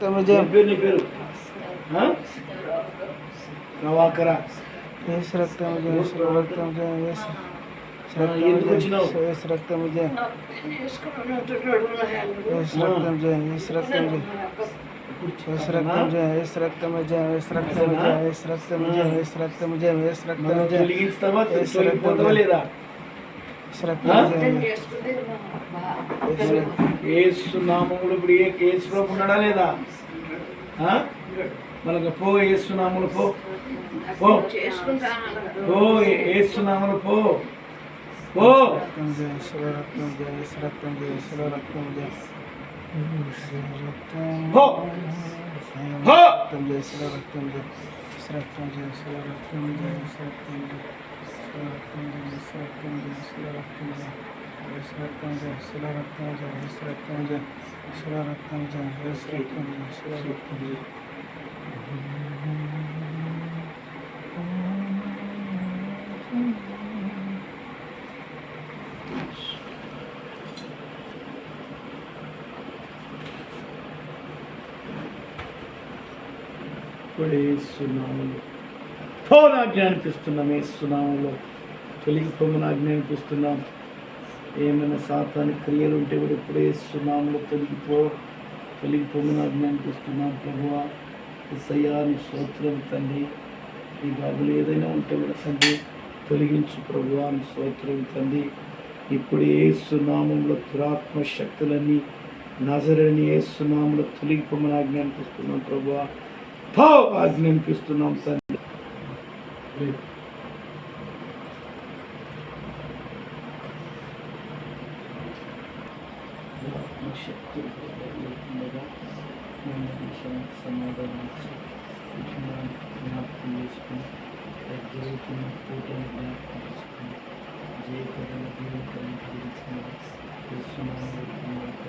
તમે જે બેની પેરું હા નવાકરા એસ રક્ત મુજે એસ રક્ત મુજે એસ એસ રક્ત મુજે એસ રક્ત મુજે એસ રક્ત મુજે इस रक्त मुझे इस रक्त मुझे इस रक्त मुझे इस रक्त मुझे इस रक्त मुझे इस रक्त मुझे इस रक्त मुझे इस रक्त मुझे ఏసు నామములు ఇప్పుడు ఏ కేసు ప్రభు ఉన్నాడా లేదా మనకు పో ఏసునాములు పో పో పో ఏసునాములు పో రక్తం స్కృతంలో సెలవక్తం అంటే సెలవక్తం అంటే సెలవక్తం అంటే దేవుడికి సెలవక్తం అంటే సెలవక్తం అంటే కొలీసు నామంతో నా జ్ఞానిపిస్తున్నాము యేసు నామములో తెలియకుమ నా జ్ఞానిపిస్తున్నాము ఏమైనా సాతాని క్రియలు ఉంటే కూడా ఇప్పుడే సునాములు తొలగిపో తొలగిపోమని అభినందిస్తున్నాం ప్రభు సయాని స్తోత్రం తండ్రి ఈ బాబులు ఏదైనా ఉంటే కూడా తండ్రి తొలగించు ప్రభు అని స్తోత్రం తండ్రి ఇప్పుడు ఏ సునామంలో దురాత్మ శక్తులన్నీ నజరని ఏ సునామంలో తొలగిపోమని ఆజ్ఞాపిస్తున్నాం ప్రభు ఆజ్ఞాపిస్తున్నాం తండ్రి शक्ति समाधानाच విజ్ఞాన జ్ఞాప్తి చేసుకుని ఎదురవుతున్న కూటమి జ్ఞాప్తి చేసుకుని జయకరణ జీవితం గురించిన తెలుసుకున్నాను